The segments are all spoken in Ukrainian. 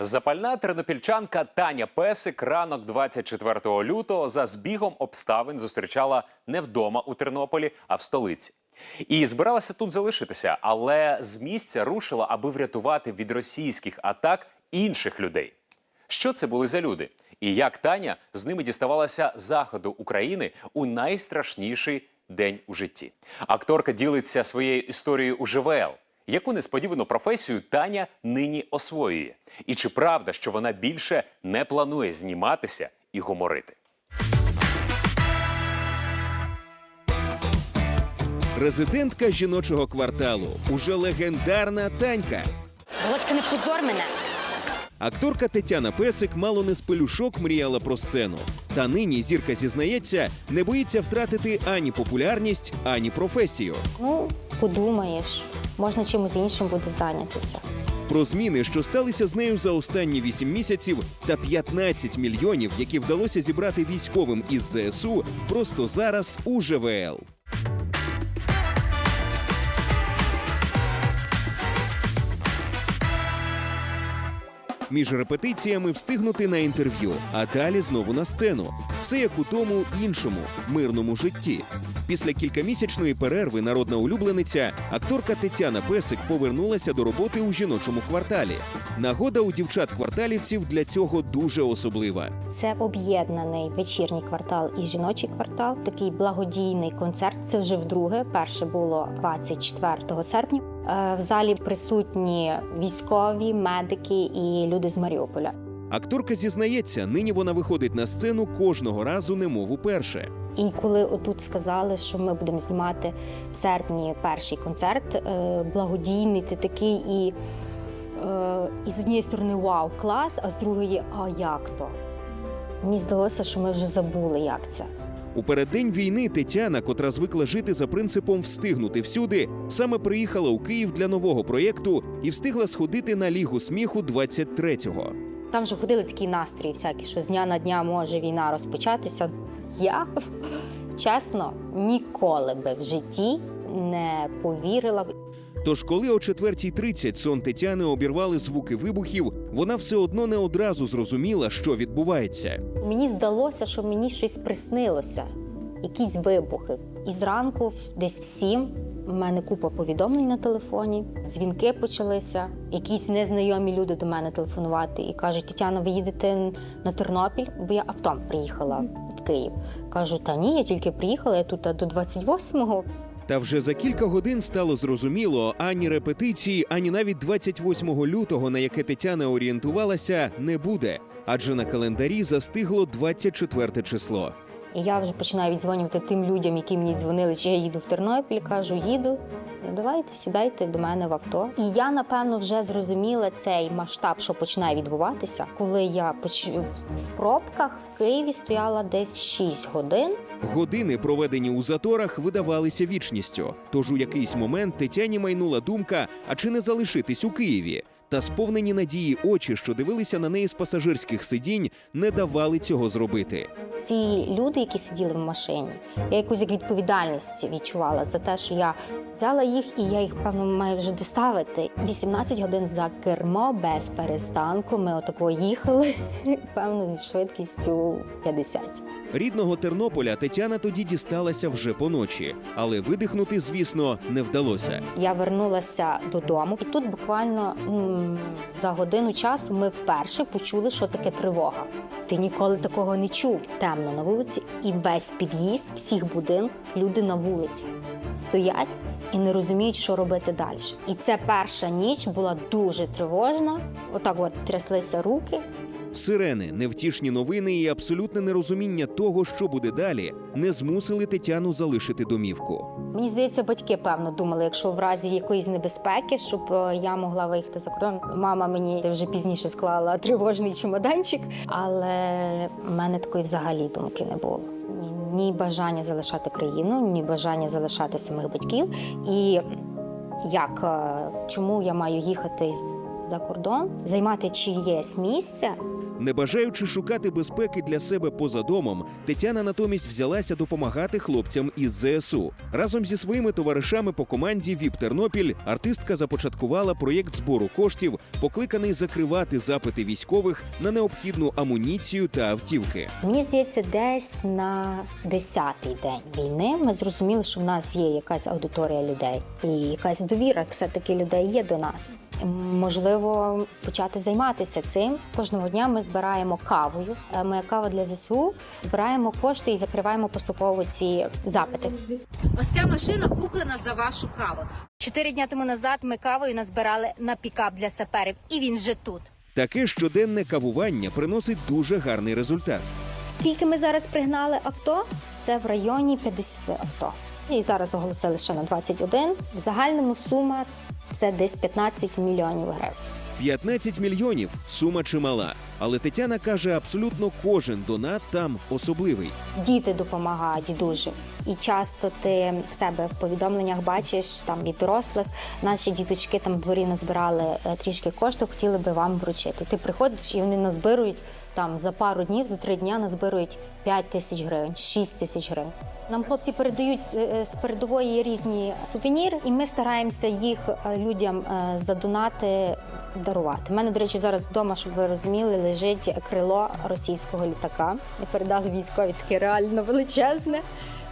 Запальна тернопільчанка Таня Песик ранок 24 лютого за збігом обставин зустрічала не вдома у Тернополі, а в столиці. І збиралася тут залишитися, але з місця рушила, аби врятувати від російських атак інших людей. Що це були за люди? І як Таня з ними діставалася заходу України у найстрашніший день у житті? Акторка ділиться своєю історією у ЖВЛ. Яку несподівану професію Таня нині освоює? І чи правда, що вона більше не планує зніматися і гуморити? Резидентка жіночого кварталу, уже легендарна Танька. Володька, не позор мене. Акторка Тетяна Песик мало не з пелюшок мріяла про сцену. Та нині зірка зізнається, не боїться втратити ані популярність, ані професію. Ну, подумаєш, можна чимось іншим буде зайнятися. Про зміни, що сталися з нею за останні 8 місяців, та 15 мільйонів, які вдалося зібрати військовим із ЗСУ, просто зараз у ЖВЛ. Між репетиціями встигнути на інтерв'ю, а далі знову на сцену. Все як у тому іншому мирному житті. Після кількамісячної перерви народна улюблениця, акторка Тетяна Песик повернулася до роботи у жіночому кварталі. Нагода у дівчат-кварталівців для цього дуже особлива. Це об'єднаний вечірній квартал і жіночий квартал. Такий благодійний концерт. Це вже вдруге. Перше було 24 серпня. Е, В залі присутні військові, медики і люди з Маріуполя. Акторка зізнається, нині вона виходить на сцену кожного разу, немов уперше. І коли отут сказали, що ми будемо знімати в серпні перший концерт, е, благодійний, ти такий і, е, і з однієї сторони вау, клас, а з другої, а як то? Мені здалося, що ми вже забули, як це. У переддень війни Тетяна, котра звикла жити за принципом встигнути всюди, саме приїхала у Київ для нового проєкту і встигла сходити на лігу сміху 23-го. Там вже ходили такі настрої, всякі, що з дня на дня може війна розпочатися. Я чесно ніколи би в житті не повірила. Тож, коли о 4.30 сон Тетяни обірвали звуки вибухів, вона все одно не одразу зрозуміла, що відбувається. Мені здалося, що мені щось приснилося, якісь вибухи. І зранку, десь в сім, у мене купа повідомлень на телефоні, дзвінки почалися. Якісь незнайомі люди до мене телефонувати і кажуть: Тетяна, ви їдете на Тернопіль, бо я автом приїхала в Київ. Кажу, та ні, я тільки приїхала, я тут до 28-го. Та вже за кілька годин стало зрозуміло, ані репетиції, ані навіть 28 лютого, на яке Тетяна орієнтувалася, не буде. Адже на календарі застигло 24 число. Я вже починаю віддзвонювати тим людям, які мені дзвонили, чи я їду в Тернопіль. Кажу, їду. Давайте сідайте до мене в авто. І я напевно вже зрозуміла цей масштаб, що починає відбуватися, коли я поч... в пробках в Києві стояла десь 6 годин. Години, проведені у заторах, видавалися вічністю. Тож у якийсь момент Тетяні майнула думка: а чи не залишитись у Києві? Та сповнені надії очі, що дивилися на неї з пасажирських сидінь, не давали цього зробити. Ці люди, які сиділи в машині, я якусь як відповідальність відчувала за те, що я взяла їх і я їх певно маю вже доставити. 18 годин за кермо без перестанку. Ми отако їхали, певно, зі швидкістю 50. Рідного Тернополя Тетяна тоді дісталася вже поночі, але видихнути, звісно, не вдалося. Я вернулася додому, і тут буквально за годину часу ми вперше почули, що таке тривога. Ти ніколи такого не чув. Темно на вулиці, і весь під'їзд всіх будинків люди на вулиці стоять і не розуміють, що робити далі. І ця перша ніч була дуже тривожна. Отак, от тряслися руки. Сирени, невтішні новини і абсолютне нерозуміння того, що буде далі, не змусили Тетяну залишити домівку. Мені здається, батьки певно думали, якщо в разі якоїсь небезпеки, щоб е, я могла виїхати за кордон. Мама мені вже пізніше склала тривожний чемоданчик, але в мене такої взагалі думки не було. Ні, бажання залишати країну, ні бажання залишати самих батьків. І як е, чому я маю їхати за кордон, займати чиєсь місце. Не бажаючи шукати безпеки для себе поза домом, Тетяна натомість взялася допомагати хлопцям із ЗСУ. Разом зі своїми товаришами по команді ВІП Тернопіль артистка започаткувала проєкт збору коштів, покликаний закривати запити військових на необхідну амуніцію та автівки. Мені здається, десь на 10-й день війни ми зрозуміли, що в нас є якась аудиторія людей і якась довіра все-таки людей є до нас. Можливо, почати займатися цим. Кожного дня ми збираємо кавою. Е, Моя кава для ЗСУ. Збираємо кошти і закриваємо поступово ці запити. Ось ця машина куплена за вашу каву. Чотири дня тому назад ми кавою назбирали на пікап для саперів, і він вже тут. Таке щоденне кавування приносить дуже гарний результат. Скільки ми зараз пригнали авто? Це в районі 50 авто. І зараз оголосили ще на 21. В загальному сума це десь 15 мільйонів гривень. 15 мільйонів сума чимала. Але Тетяна каже, абсолютно кожен донат там особливий. Діти допомагають дуже. І часто ти в себе в повідомленнях бачиш там від дорослих. Наші діточки там в дворі назбирали е, трішки коштів, хотіли би вам вручити. Ти приходиш і вони назбирують там за пару днів, за три дня назбирують 5 тисяч гривень, 6 тисяч гривень. Нам хлопці передають з- е, передової різні сувеніри, і ми стараємося їх е, людям е, за донати дарувати. У мене, до речі, зараз вдома, щоб ви розуміли, лежить крило російського літака. І передали військові таке реально величезне.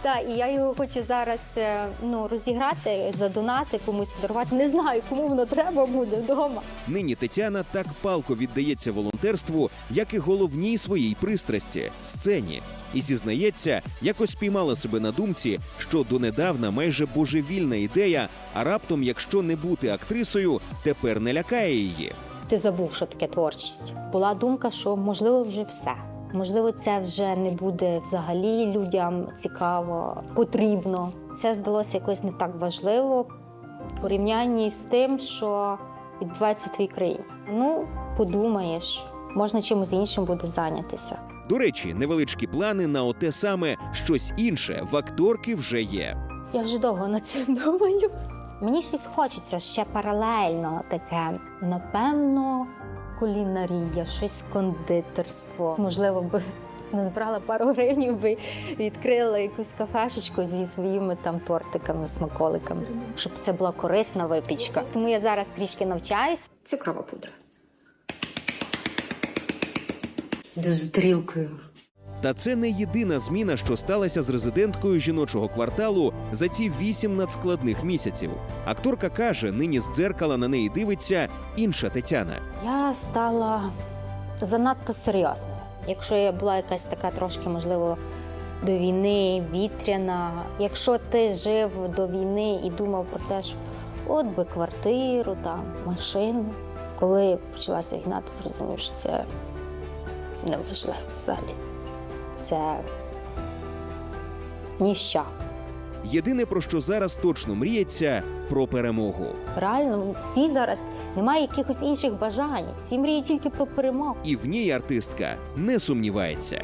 Так, і я його хочу зараз е, ну, розіграти, задонати, комусь подарувати. Не знаю, кому воно треба буде вдома. Нині Тетяна так палко віддається волонтерству, як і головній своїй пристрасті сцені. І зізнається, якось спіймала себе на думці, що донедавна майже божевільна ідея, а раптом, якщо не бути актрисою, тепер не лякає її. Ти забув, що таке творчість. Була думка, що можливо вже все. Можливо, це вже не буде взагалі людям цікаво, потрібно. Це здалося якось не так важливо в порівнянні з тим, що відбувається в твоїй країні. Ну, подумаєш, можна чимось іншим буде зайнятися. До речі, невеличкі плани на оте саме щось інше в акторки вже є. Я вже довго над цим думаю. Мені щось хочеться ще паралельно таке. Напевно, кулінарія, щось кондитерство. Можливо, би назбирала пару гривень, би відкрила якусь кафешечку зі своїми там тортиками, смаколиками, щоб це була корисна випічка. Тому я зараз трішки навчаюсь. Цукрова пудра. До тарілкою. Та це не єдина зміна, що сталася з резиденткою жіночого кварталу за ці вісім надскладних місяців. Акторка каже, нині з дзеркала на неї дивиться інша Тетяна. Я стала занадто серйозною. Якщо я була якась така трошки, можливо, до війни, вітряна. Якщо ти жив до війни і думав про те, що от би квартиру, там, машину. Коли почалася війна, ти зрозумів, що це неважливо взагалі. Це ніщо. Єдине про що зараз точно мріється про перемогу. Реально, всі зараз немає якихось інших бажань. Всі мріють тільки про перемогу. І в ній артистка не сумнівається.